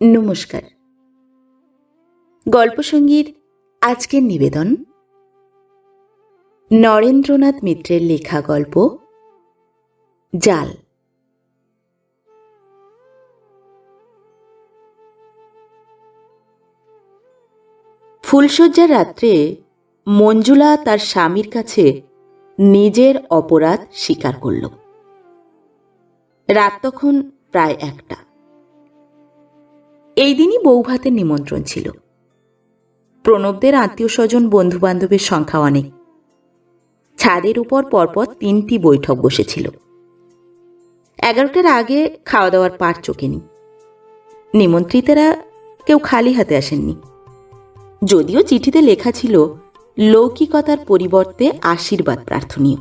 নমস্কার। গল্পসঙ্গীর আজকের নিবেদন, নরেন্দ্রনাথ মিত্রের লেখা গল্প, জাল। ফুলশয্যার রাত্রে মঞ্জুলা তার স্বামীর কাছে নিজের অপরাধ স্বীকার করল। রাত তখন প্রায় একটা। এই দিনই বৌভাতের নিমন্ত্রণ ছিল। প্রণবদের আত্মীয় স্বজন বন্ধু বান্ধবের সংখ্যা অনেক। ছাদের উপর পরপর তিনটি বৈঠক বসেছিল। এগারোটার আগে খাওয়া দাওয়ার পার চোখেনি। নিমন্ত্রিতেরা কেউ খালি হাতে আসেননি। যদিও চিঠিতে লেখা ছিল, লৌকিকতার পরিবর্তে আশীর্বাদ প্রার্থনীয়।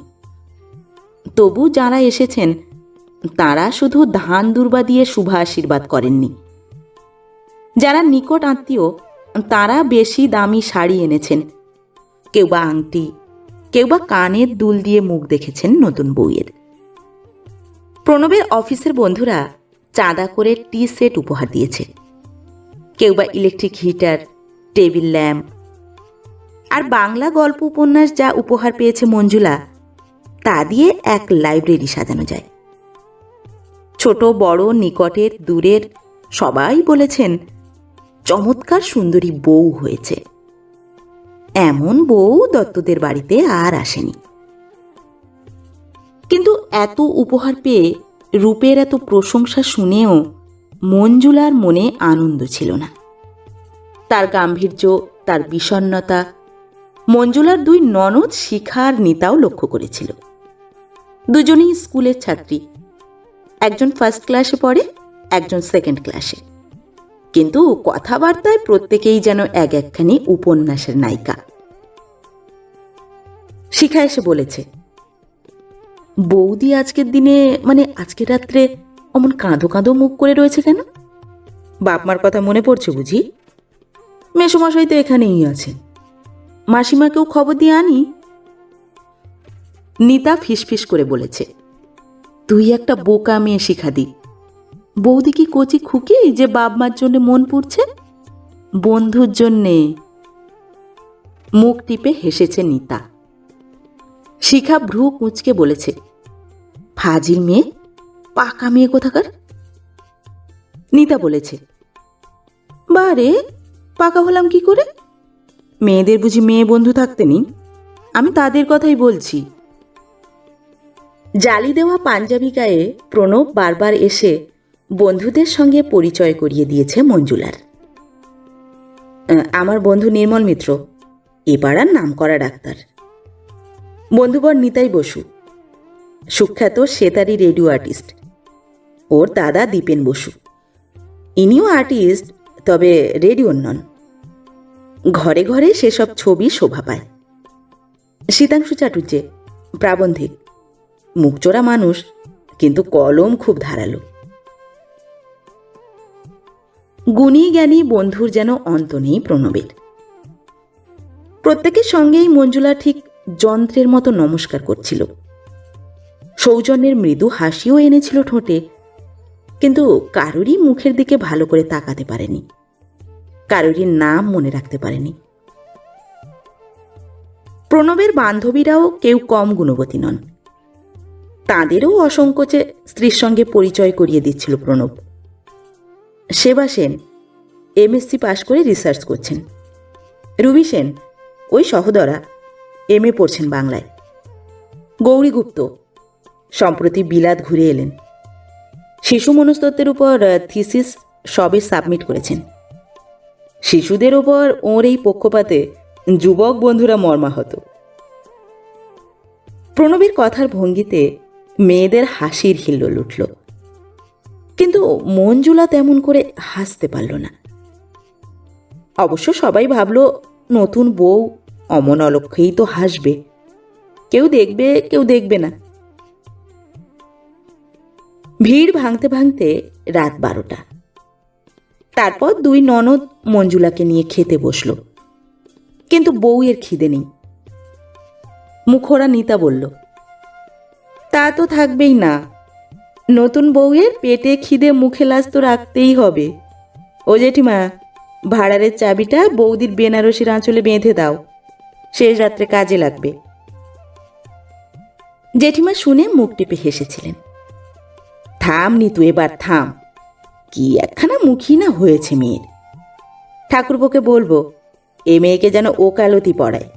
তবু যারা এসেছেন, তারা শুধু ধান দুর্বা দিয়ে শুভ আশীর্বাদ করেননি। যারা নিকট আত্মীয়, তারা বেশি দামি শাড়ি এনেছেন। কেউ বা আংটি, কেউ বা কানের দুল দিয়ে মুখ দেখেছেন নতুন বউয়ের। প্রণবের অফিসের বন্ধুরা চাঁদা করে টি সেট উপহার দিয়েছে। কেউ বা ইলেকট্রিক হিটার, টেবিল ল্যাম্প। আর বাংলা গল্প উপন্যাস যা উপহার পেয়েছে মঞ্জুলা, তা দিয়ে এক লাইব্রেরি সাজানো যায়। ছোট, বড়, নিকটের, দূরের সবাই বলেছেন চমৎকার সুন্দরী বউ হয়েছে। এমন বউ দত্তদের বাড়িতে আর আসেনি। কিন্তু এত উপহার পেয়ে রূপের এত প্রশংসা শুনেও মঞ্জুলার মনে আনন্দ ছিল না। তার গাম্ভীর্য, তার বিষণ্নতা মঞ্জুলার দুই ননদ শিখার নিতাও লক্ষ্য করেছিল। দুজনেই স্কুলের ছাত্রী। একজন ফার্স্ট ক্লাসে পড়ে, একজন সেকেন্ড ক্লাসে কিন্তু কথাবার্তায় প্রত্যেকেই যেন এক একখানি উপন্যাসের নায়িকা। শিখা এসে বলেছে, বৌদি আজকের দিনে মানে আজকের রাত্রে অমন কাঁদো কাঁদো মুখ করে রয়েছে কেন? বাপমার কথা মনে পড়ছে বুঝি? মেসোমশাই তো এখানেই আছে। মাসিমাকেও খবর দিয়ে আনি? নিতা ফিসফিস করে বলেছে, তুই একটা বোকা মেয়ে শিখা দি বৌদি কি কচি খুকি যে বাপ মার জন্য মন পুড়ছে? বন্ধুর জন্যে। মুখ টিপে হেসেছে নিতা। শিখা ভ্রু কুঁচকে বলেছে, ফাজিল মেয়ে, পাকা মেয়ে কোথাকার? নিতা বলেছে, বারে, পাকা হলাম কি করে? মেয়েদের বুঝি মেয়ে বন্ধু থাকতে নি আমি তাদের কথাই বলছি। জালি দেওয়া পাঞ্জাবি গায়ে প্রণব বারবার এসে বন্ধুদের সঙ্গে পরিচয় করিয়ে দিয়েছে মঞ্জুলার। আমার বন্ধু নির্মল মিত্র এ পাড়ার নাম করা ডাক্তার। বন্ধুবর নিতাই বসু, সুখ্যাত সেতারি রেডিও আর্টিস্ট। ওর দাদা দীপেন বসু। ইনিও আর্টিস্ট, তবে রেডিওর নন। ঘরে ঘরে সেসব ছবি শোভা পায়। শীতাংশু চাটুর্যে প্রাবন্ধিক। মুখচোরা মানুষ, কিন্তু কলম খুব ধারালো। গুণী জ্ঞানী বন্ধুর যেন অন্ত নেই প্রণবের। প্রত্যেকের সঙ্গেই মঞ্জুলা ঠিক যন্ত্রের মতো নমস্কার করছিল। সৌজন্যের মৃদু হাসিও এনেছিল ঠোঁটে, কিন্তু কারুরই মুখের দিকে ভালো করে তাকাতে পারেনি। কারোরই নাম মনে রাখতে পারেনি। প্রণবের বান্ধবীরাও কেউ কম গুণবতী নন। তাঁদেরও অসংকোচে স্ত্রীর সঙ্গে পরিচয় করিয়ে দিচ্ছিল প্রণব। সেবা সেন এমএসসি পাশ করে রিসার্চ করছেন। রুবি সেন, ওই সহদরা এম এ পড়ছেন বাংলায়। গৌরী গুপ্ত, সম্প্রতি বিলাত ঘুরে এলেন। শিশু মনস্তত্ত্বের উপর থিসিস সবে সাবমিট করেছেন। শিশুদের ওপর ওর এই পক্ষপাতে যুবক বন্ধুরা মর্মাহত। প্রণবের কথার ভঙ্গিতে মেয়েদের হাসির হিল্লোল উঠল। কিন্তু মঞ্জুলা তেমন করে হাসতে পারল না। অবশ্য সবাই ভাবল, নতুন বউ অমন অলক্ষেই তো হাসবে। কেউ দেখবে কেউ দেখবে না। ভিড় ভাঙতে ভাঙতে রাত বারোটা। তারপর দুই ননদ মঞ্জুলাকে নিয়ে খেতে বসল। কিন্তু বউয়ের খিদে নেই। মুখোরা নিতা বলল, তা তো থাকবেই না। নতুন বউয়ের পেটে খিদে মুখে লাজ তো রাখতেই হবে। ও জেঠিমা, ভাড়ারের চাবিটা বৌদির বেনারসির আঁচলে বেঁধে দাও। শেষ রাত্রে কাজে লাগবে। জেঠিমা শুনে মুখ টিপে হেসেছিলেন। থাম নিতু, এবার থাম। কি একখানা মুখী না হয়েছে মেয়ের। ঠাকুরপোকে বলব, এ মেয়েকে যেন ওকালতি পড়ায়।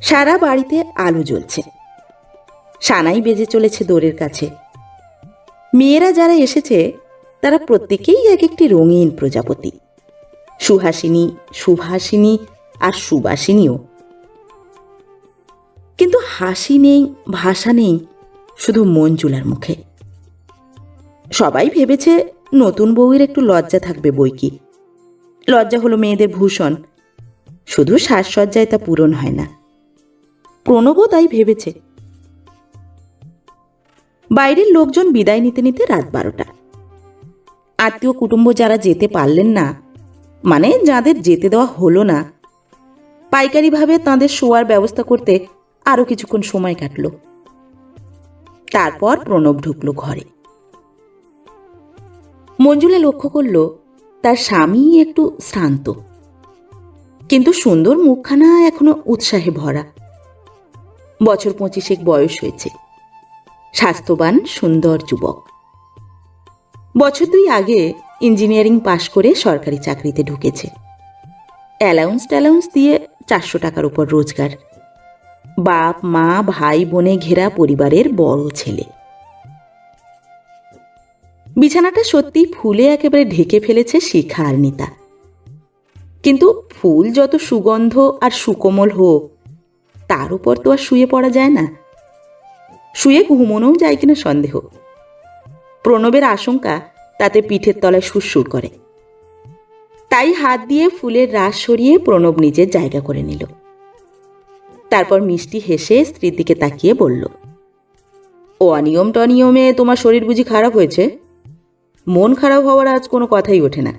সারা বাড়িতে আলো জ্বলছে। সানাই বেজে চলেছে দোরের কাছে। মেয়েরা যারা এসেছে, তারা প্রত্যেকেই এক একটি রঙিন প্রজাপতি। সুহাসিনী, সুভাসিনী আর সুবাসিনীও। কিন্তু হাসি নেই, ভাষা নেই, শুধু মন মঞ্জুলার মুখে। সবাই ভেবেছে নতুন বউয়ের একটু লজ্জা থাকবে বই কি লজ্জা হলো মেয়েদের ভূষণ। শুধু সাজসজ্জায় তা পূরণ হয় না। প্রণবও তাই ভেবেছে। বাইরের লোকজন বিদায় নিতে নিতে রাত বারোটা। আত্মীয় কুটুম্ব যারা যেতে পারলেন না মানে যাদের যেতে দেওয়া হলো না, পাইকারিভাবে তাদের শোয়ার ব্যবস্থা করতে আরও কিছুক্ষণ সময় কাটল। তারপর প্রণব ঢুকল ঘরে। মঞ্জুলা লক্ষ্য করল, তার স্বামী একটু শ্রান্ত। কিন্তু সুন্দর মুখখানা এখনও উৎসাহে ভরা। বছর পঁচিশেক বয়স হয়েছে। স্বাস্থ্যবান, সুন্দর যুবক। বছর দুই আগে ইঞ্জিনিয়ারিং পাশ করে সরকারি চাকরিতে ঢুকেছে। অ্যালাউন্স ট্যালাউন্স দিয়ে চারশো টাকার উপর রোজগার। বাপ, মা, ভাই, বোনে ঘেরা পরিবারের বড় ছেলে। বিছানাটা সত্যি ফুলে একেবারে ঢেকে ফেলেছে শিখা আর নিতা। কিন্তু ফুল যত সুগন্ধ আর সুকোমল হোক, তার উপর তো আর শুয়ে পড়া যায় না। শুয়ে ঘুমোনোও যায় কিনা সন্দেহ। প্রণবের আশঙ্কা তাতে পিঠের তলায় সুরসুর করে। তাই হাত দিয়ে ফুলের রাস সরিয়ে প্রণব নিজের জায়গা করে নিল। তারপর মিষ্টি হেসে স্ত্রীর দিকে তাকিয়ে বলল, ও অনিয়ম টনিয়মে তোমার শরীর বুঝি খারাপ হয়েছে? মন খারাপ হওয়ার আজ কোনো কথাই ওঠে না।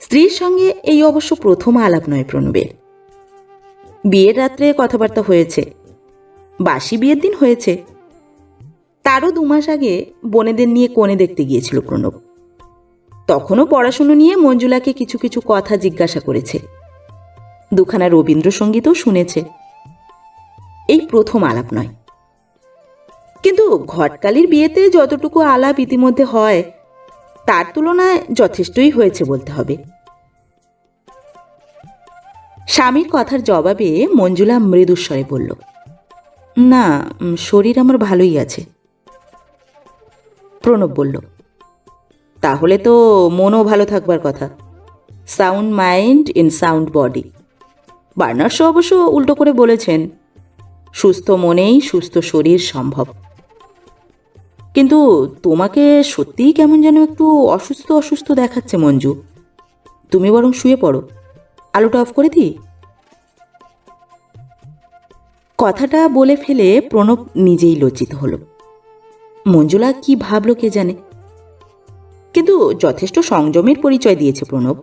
স্ত্রীর সঙ্গে এই অবশ্য প্রথম আলাপ নয় প্রণবের। বিয়ের রাত্রে কথাবার্তা হয়েছে। বাসি বিয়ের দিন হয়েছে। তারও দু মাস আগে বোনেদের নিয়ে কোণে দেখতে গিয়েছিল প্রণব। তখনও পড়াশুনো নিয়ে মঞ্জুলাকে কিছু কিছু কথা জিজ্ঞাসা করেছে। দুখানা রবীন্দ্রসঙ্গীতও শুনেছে। এই প্রথম আলাপ নয়। কিন্তু ঘটকালির বিয়েতে যতটুকু আলাপ ইতিমধ্যে হয়, তার তুলনায় যথেষ্টই হয়েছে বলতে হবে। স্বামীর কথার জবাবে মঞ্জুলা মৃদুস্বরে বলল না শরীর আমার ভালোই আছে। প্রণব বলল, তাহলে তো মনও ভালো থাকবার কথা। Sound mind in sound body. Burners অবশ্য উল্টো করে বলেছেন, সুস্থ মনেই সুস্থ শরীর সম্ভব। কিন্তু তোমাকে সত্যিই কেমন যেন একটু অসুস্থ অসুস্থ দেখাচ্ছে মঞ্জু। তুমি বরং শুয়ে পড়ো। আলোটা অফ করে দিই। কথাটা বলে ফেলে প্রণব নিজেই লজ্জিত হলো। মঞ্জুলা কি ভাবলো কে জানে? কিন্তু যথেষ্ট সংযমের পরিচয় দিয়েছে প্রণব।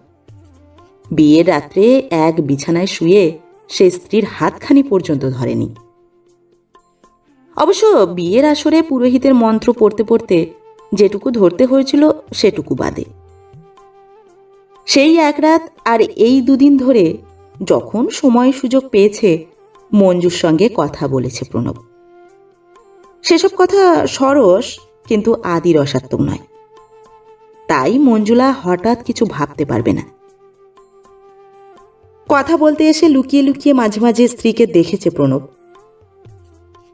বিয়ের রাত্রে এক বিছানায় শুয়ে সে স্ত্রীর হাতখানি পর্যন্ত ধরেনি। অবশ্য বিয়ের আসরে পুরোহিতের মন্ত্র পড়তে পড়তে যেটুকু ধরতে হয়েছিল সেটুকু বাদে। সেই এক রাত আর এই দুদিন ধরে যখন সময় সুযোগ পেয়েছে মঞ্জুর সঙ্গে কথা বলেছে প্রণব। সেসব কথা সরস কিন্তু আদি রসাত্মক নয়। তাই মঞ্জুলা হঠাৎ কিছু ভাবতে পারবে না। কথা বলতে এসে লুকিয়ে লুকিয়ে মাঝে মাঝে স্ত্রীকে দেখেছে প্রণব।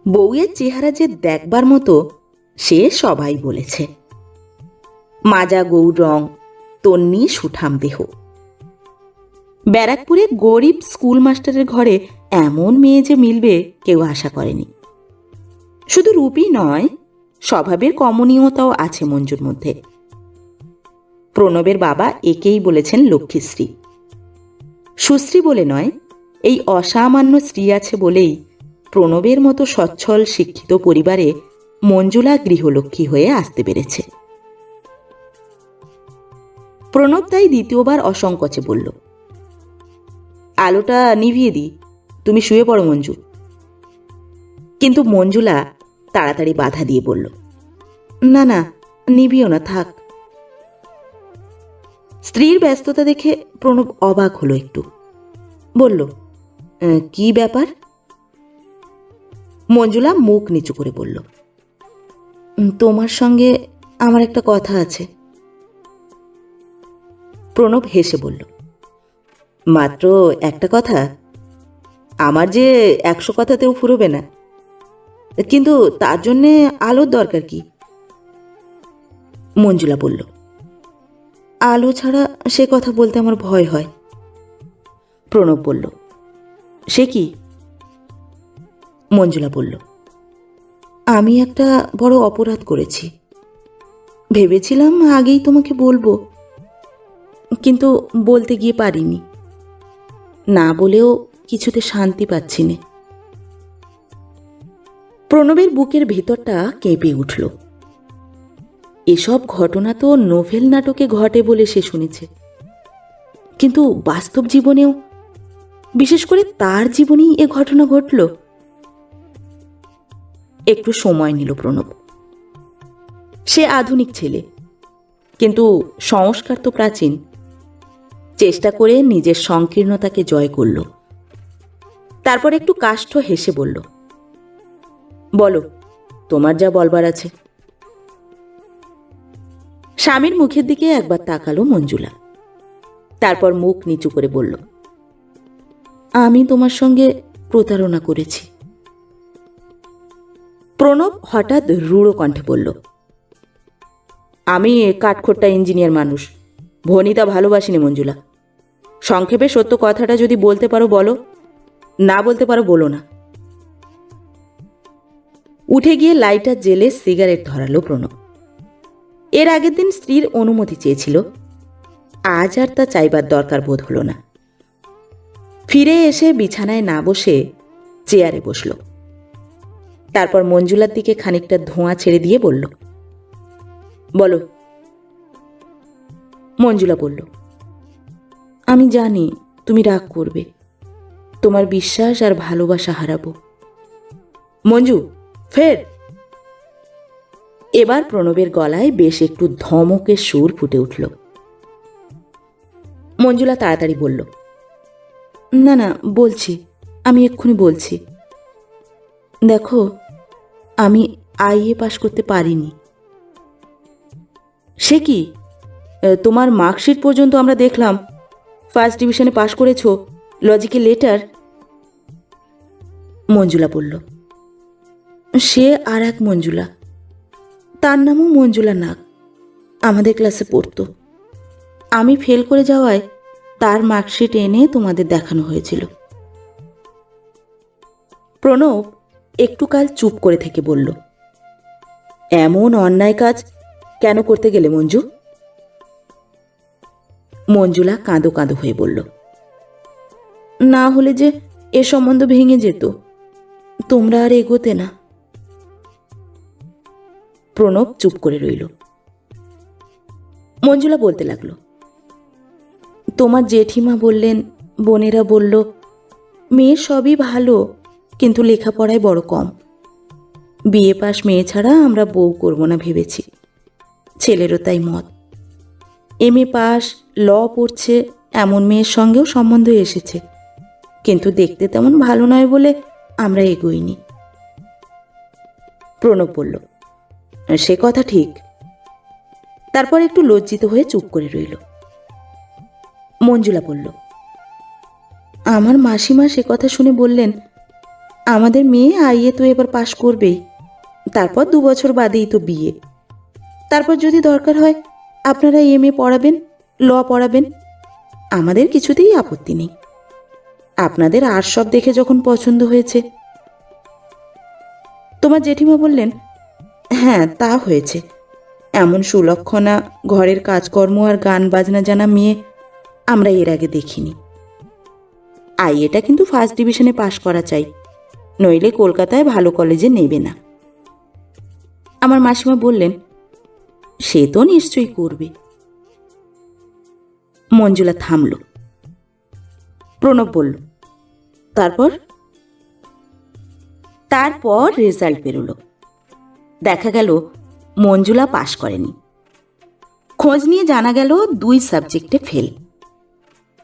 বউয়ের চেহারা যে দেখবার মতো সে সবাই বলেছে। মাজা গৌর রং তন্নি সুঠাম দেহ। ব্যারাকপুরে গরিব স্কুল মাস্টারের ঘরে এমন মেয়ে যে মিলবে কেউ আশা করেনি। শুধু রূপই নয়, স্বভাবের কমনীয়তাও আছে মঞ্জুর মধ্যে। প্রণবের বাবা একেই বলেছেন লক্ষ্মীশ্রী। সুশ্রী বলে নয়, এই অসামান্য স্ত্রী আছে বলেই প্রণবের মতো সচ্ছল, শিক্ষিত পরিবারে মঞ্জুলা গৃহলক্ষ্মী হয়ে আসতে পেরেছে। প্রণব তাই দ্বিতীয়বার অসংকোচে বলল, আলোটা নিভিয়ে দিই। তুমি শুয়ে পড়ো মঞ্জু। কিন্তু মঞ্জুলা তাড়াতাড়ি বাধা দিয়ে বলল না না নিবিও না থাক। স্ত্রীর ব্যস্ততা দেখে প্রণব অবাক হলো একটু। বলল "আহ, কি ব্যাপার? মঞ্জুলা মুখ নিচু করে বলল তোমার সঙ্গে আমার একটা কথা আছে। প্রণব হেসে বলল মাত্র একটা কথা? আমার যে একশো কথাতেও ফুরবে না। কিন্তু তার জন্যে আলোর দরকার কি? মঞ্জুলা বলল, আলো ছাড়া সে কথা বলতে আমার ভয় হয়। প্রণব বলল, সে কি? মঞ্জুলা বলল, আমি একটা বড় অপরাধ করেছি। ভেবেছিলাম আগেই তোমাকে বলব, কিন্তু বলতে গিয়ে পারিনি। না বলেও কিছুতে শান্তি পাচ্ছি নে। প্রণবের বুকের ভেতরটা কেঁপে উঠল। এসব ঘটনা তো নোভেল নাটকে ঘটে বলে সে শুনেছে। কিন্তু বাস্তব জীবনেও, বিশেষ করে তার জীবনেই এ ঘটনা ঘটল। একটু সময় নিল প্রণব। সে আধুনিক ছেলে, কিন্তু সংস্কার তো প্রাচীন। চেষ্টা করে নিজের সংকীর্ণতাকে জয় করল। তারপর একটু কাষ্ঠ হেসে বলল, বলো, তোমার যা বলবার আছে। স্বামীর মুখের দিকে একবার তাকালো মঞ্জুলা। তারপর মুখ নিচু করে বলল, আমি তোমার সঙ্গে প্রতারণা করেছি। প্রণব হঠাৎ রূঢ় কণ্ঠে বলল, আমি কাঠখোট্টা ইঞ্জিনিয়ার মানুষ, ভনিতা ভালোবাসিনি মঞ্জুলা। সংক্ষেপে সত্য কথাটা যদি বলতে পারো বলো। না বলতে পারো বলো না। উঠে গিয়ে লাইটার জেলে সিগারেট ধরালো প্রণব। এর আগের দিন স্ত্রীর অনুমতি চেয়েছিল। আজ আর তা চাইবার দরকার বোধ হলো না। ফিরে এসে বিছানায় না বসে চেয়ারে বসল। তারপর মঞ্জুলার দিকে খানিকটা ধোঁয়া ছেড়ে দিয়ে বলল, বলো। মঞ্জুলা বলল, আমি জানি তুমি রাগ করবে। তোমার বিশ্বাস আর ভালোবাসা হারাবো। মঞ্জু, ফের। এবার প্রণবের গলায় বেশ একটু ধমকের সুর ফুটে উঠল। মঞ্জুলা তাড়াতাড়ি বলল, না না, বলছি, আমি এক্ষুনি বলছি। দেখো, আমি আইএ পাশ করতে পারিনি। সে কি? তোমার মার্কশিট পর্যন্ত আমরা দেখলাম। ফার্স্ট ডিভিশনে পাশ করেছ লজিক্যাল লেটার মঞ্জুলা বলল সে আর এক মঞ্জুলা। তার নামও মঞ্জুলা নাগ। আমাদের ক্লাসে পড়তো। আমি ফেল করে যাওয়ায় তার মার্কশিট এনে তোমাদের দেখানো হয়েছিল। প্রণব একটু কাল চুপ করে থেকে বলল, এমন অন্যায় কাজ কেন করতে গেলে মঞ্জু? মঞ্জুলা কাঁদো কাঁদো হয়ে বলল না হলে যে এ সম্বন্ধ ভেঙে যেত। তোমরা আর এগোতে না। প্রণব চুপ করে রইল। মঞ্জুলা বলতে লাগল, তোমার জেঠিমা বললেন, বোনেরা বলল, মেয়ে সবই ভালো, কিন্তু লেখাপড়ায় বড় কম। বিয়ে পাশ মেয়ে ছাড়া আমরা বউ করব না ভেবেছি। ছেলেরও তাই মত। এম এ পাস ল পড়ছে, এমন মেয়ের সঙ্গেও সম্বন্ধ এসেছে। কিন্তু দেখতে তেমন ভালো নয় বলে আমরা এগোইনি। প্রণব বলল, সে কথা ঠিক। তারপর একটু লজ্জিত হয়ে চুপ করে রইল। মঞ্জুলা বলল, আমার মাসিমা সে কথা শুনে বললেন, আমাদের মেয়ে আইয়ে তো এবার পাশ করবেই, তারপর দু বছর বাদেই তো বিয়ে। তারপর যদি দরকার হয়, আপনারা এম এ পড়াবেন, ল পড়াবেন, আমাদের কিছুতেই আপত্তি নেই। আপনাদের আর সব দেখে যখন পছন্দ হয়েছে। তোমার জেঠিমা বললেন হ্যাঁ তা হয়েছে। এমন সুলক্ষণা, ঘরের কাজকর্ম আর গান বাজনা জানা মেয়ে আমরা এর আগে দেখিনি। আইএটা কিন্তু ফার্স্ট ডিভিশনে পাশ করা চাই। নইলে কলকাতায় ভালো কলেজে নেবে না। আমার মাসিমা বললেন, সে তো নিশ্চয়ই করবে। মঞ্জুলা থামল। প্রণব বলল তারপর? তারপর রেজাল্ট বেরোলো। দেখা গেল মঞ্জুলা পাশ করেনি। খোঁজ নিয়ে জানা গেল দুই সাবজেক্টে ফেল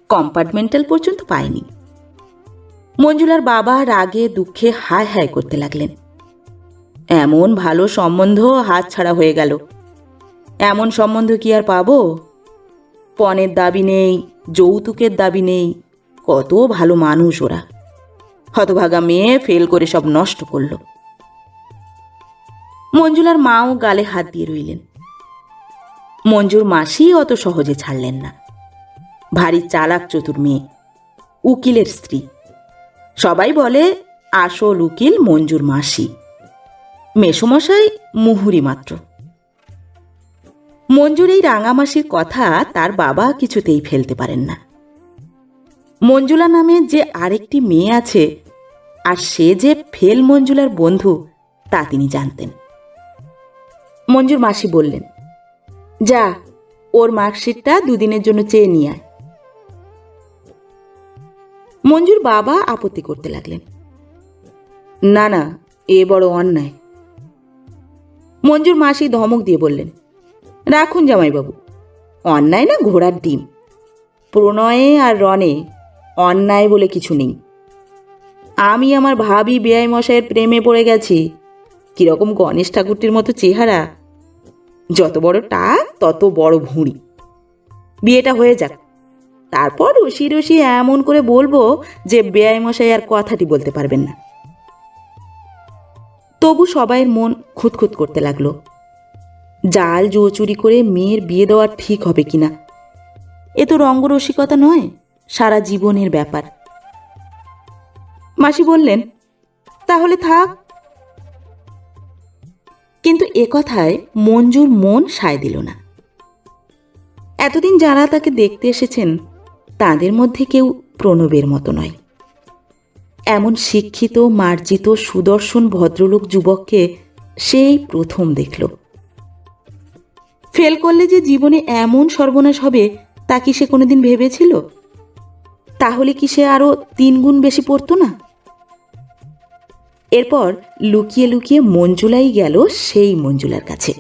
কম্পার্টমেন্টাল পর্যন্ত পায়নি। মঞ্জুলার বাবা রাগে, দুঃখে হায় হায় করতে লাগলেন। এমন ভালো সম্বন্ধ হাত ছাড়া হয়ে গেল। এমন সম্বন্ধ কি আর পাবো? পণের দাবি নেই, যৌতুকের দাবি নেই, কত ভালো মানুষ ওরা। হতভাগা মেয়ে ফেল করে সব নষ্ট করল। মঞ্জুলার মাও গালে হাত দিয়ে রইলেন। মঞ্জুর মাসি অত সহজে ছাড়লেন না। ভারী চালাক চতুর মেয়ে, উকিলের স্ত্রী। সবাই বলে, আসল উকিল মঞ্জুর মাসি। মেসমশাই মুহুরি মাত্র। মঞ্জুর এই রাঙামাসির কথা তার বাবা কিছুতেই ফেলতে পারেন না। মঞ্জুলা নামে যে আরেকটি মেয়ে আছে আর সে যে ফেল মঞ্জুলার বন্ধু, তা তিনি জানতেন। মঞ্জুর মাসি বললেন, যা, ওর মার্কশিটটা দুদিনের জন্য চেয়ে নিয়ে আয়। মঞ্জুর বাবা আপত্তি করতে লাগলেন, না না, এ বড় অন্যায়। মঞ্জুর মাসি ধমক দিয়ে বললেন, রাখুন জামাইবাবু, অন্যায় না ঘোড়ার ডিম। প্রণয়ে আর রনে অন্যায় বলে কিছু নেই। আমি আমার ভাবি বেআই মশাইয়ের প্রেমে পড়ে গেছি। কীরকম গণেশ ঠাকুরটির মতো চেহারা। যত বড় টাক, তত বড় ভুঁড়ি। বিয়েটা হয়ে যাক। তারপর রসি রসি এমন করে বলব যে বেআই মশাই আর কথাটি বলতে পারবেন না। তবু সবাইয়ের মন খুঁতখুত করতে লাগল। জাল জুয়ো চুরি করে মেয়ের বিয়ে দেওয়া ঠিক হবে কিনা? এ তো রঙ্গরসিকতা নয়, সারা জীবনের ব্যাপার। মাসি বললেন, তাহলে থাক। কিন্তু এ কথায় মঞ্জুর মন সায় দিল না। এতদিন যারা তাকে দেখতে এসেছেন, তাদের মধ্যে কেউ প্রণবের মতো নয়। এমন শিক্ষিত, মার্জিত, সুদর্শন, ভদ্রলোক যুবককে সেই প্রথম দেখল। ফেল করলে যে জীবনে এমন সর্বনাশ হবে, তা কি সে কোনোদিন ভেবেছিল? তাহলে কি সে আরও তিন গুণ বেশি পড়তো না? এরপর লুকিয়ে লুকিয়ে মঞ্জুলাই গেল সেই মঞ্জুলার কাছে।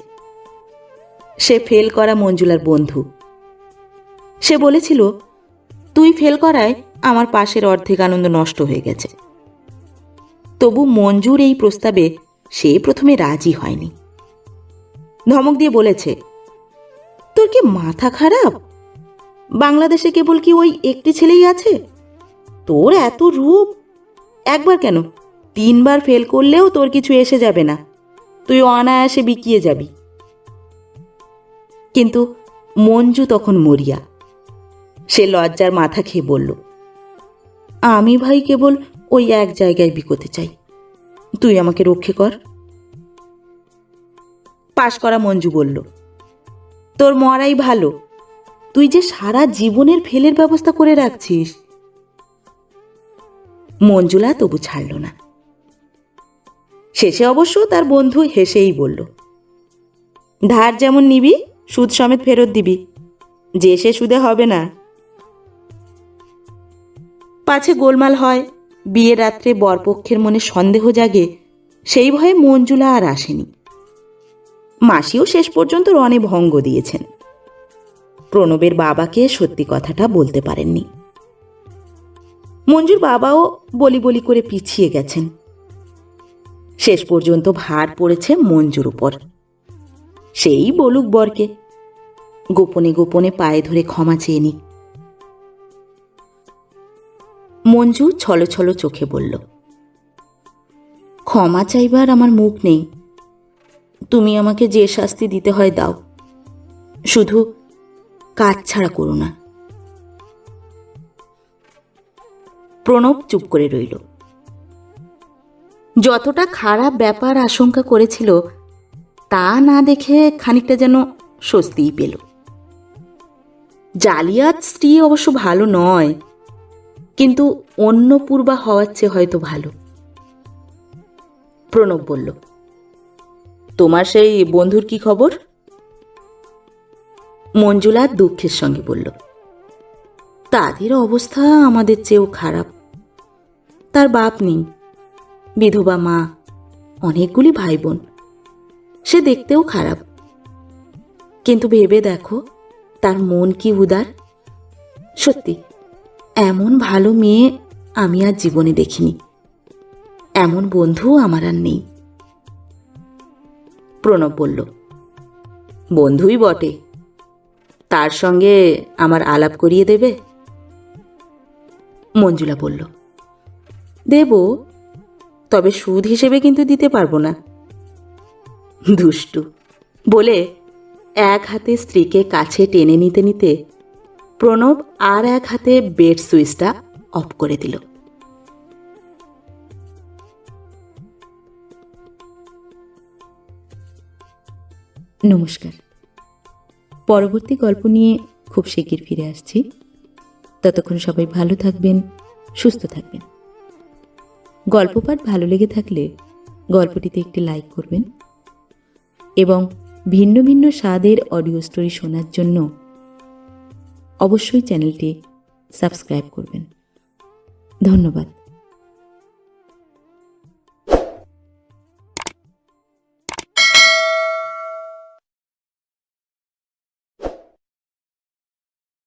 সে ফেল করা মঞ্জুলার বন্ধু। সে বলেছিল, তুই ফেল করায় আমার পাশের অর্ধেক আনন্দ নষ্ট হয়ে গেছে। তবু মঞ্জুর এই প্রস্তাবে সে প্রথমে রাজি হয়নি। ধমক দিয়ে বলেছে, তোর কি মাথা খারাপ? বাংলাদেশে কেবল কি ওই একটি ছেলেই আছে? তোর এত রূপ? একবার কেন তিনবার ফেল করলেও তোর কিছু এসে যাবে না। তুই অনায়াসে বিকিয়ে যাবি। কিন্তু মঞ্জু তখন মরিয়া। সে লজ্জার মাথা খেয়ে বলল, আমি ভাই কেবল ওই এক জায়গায় বিকোতে চাই। তুই আমাকে রক্ষে কর। পাশ করা মঞ্জু বলল, তোর মরাই ভালো। তুই যে সারা জীবনের ফেলের ব্যবস্থা করে রাখছিস। মঞ্জুলা তবু ছাড়ল না। শেষে অবশ্য তার বন্ধু হেসেই বলল, ধার যেমন নিবি, সুদ সমেত ফেরত দিবি। যে সে সুদে হবে না। পাছে গোলমাল হয় বিয়ের রাত্রে বরপক্ষের মনে সন্দেহ জাগে, সেই ভয়ে মঞ্জুলা আর আসেনি। মাসিও শেষ পর্যন্ত রনে ভঙ্গ দিয়েছেন। প্রণবের বাবাকে সত্যি কথাটা বলতে পারেননি। মঞ্জুর বাবাও বলি বলি করে পিছিয়ে গেছেন। শেষ পর্যন্ত ভার পড়েছে মঞ্জুর উপর। সেই বলুক বরকে, গোপনে গোপনে পায়ে ধরে ক্ষমা চেয়ে নি। মঞ্জু ছলো ছলো চোখে বলল, ক্ষমা চাইবার আমার মুখ নেই। তুমি আমাকে যে শাস্তি দিতে হয় দাও। শুধু কাজ ছাড়া করো না। প্রণব চুপ করে রইল। যতটা খারাপ ব্যাপার আশঙ্কা করেছিল, তা না দেখে খানিকটা যেন স্বস্তিই পেল। জালিয়াত স্ত্রী অবশ্য ভালো নয়, কিন্তু অন্য পূর্বা হওয়ার চেয়ে হয়তো ভালো। প্রণব বলল, তোমার সেই বন্ধুর কি খবর? মঞ্জুলা দুঃখের সঙ্গে বলল, তাদের অবস্থা আমাদের চেয়েও খারাপ। তার বাপ নেই বিধবা মা, অনেকগুলি ভাই বোন সে দেখতেও খারাপ। কিন্তু ভেবে দেখো, তার মন কি উদার। সত্যি, এমন ভালো মেয়ে আমি আর জীবনে দেখিনি। এমন বন্ধু আমার আর নেই। প্রণব বলল, বন্ধুই বটে। তার সঙ্গে আমার আলাপ করিয়ে দেবে? মঞ্জুলা বলল, দেব তবে সুদ হিসেবে কিন্তু দিতে পারব না। দুষ্টু। বলে এক হাতে স্ত্রীকে কাছে টেনে নিতে নিতে প্রণব আর এক হাতে বেড সুইচটা অফ করে দিল। নমস্কার। পরবর্তী গল্প নিয়ে খুব শিগগির ফিরে আসছি। ততক্ষণ সবাই ভালো থাকবেন, সুস্থ থাকবেন। গল্প পাঠ ভালো লেগে থাকলে গল্পটিতে একটি লাইক করবেন এবং ভিন্ন ভিন্ন স্বাদের অডিও স্টোরি শোনার জন্য অবশ্যই চ্যানেলটি সাবস্ক্রাইব করবেন। ধন্যবাদ।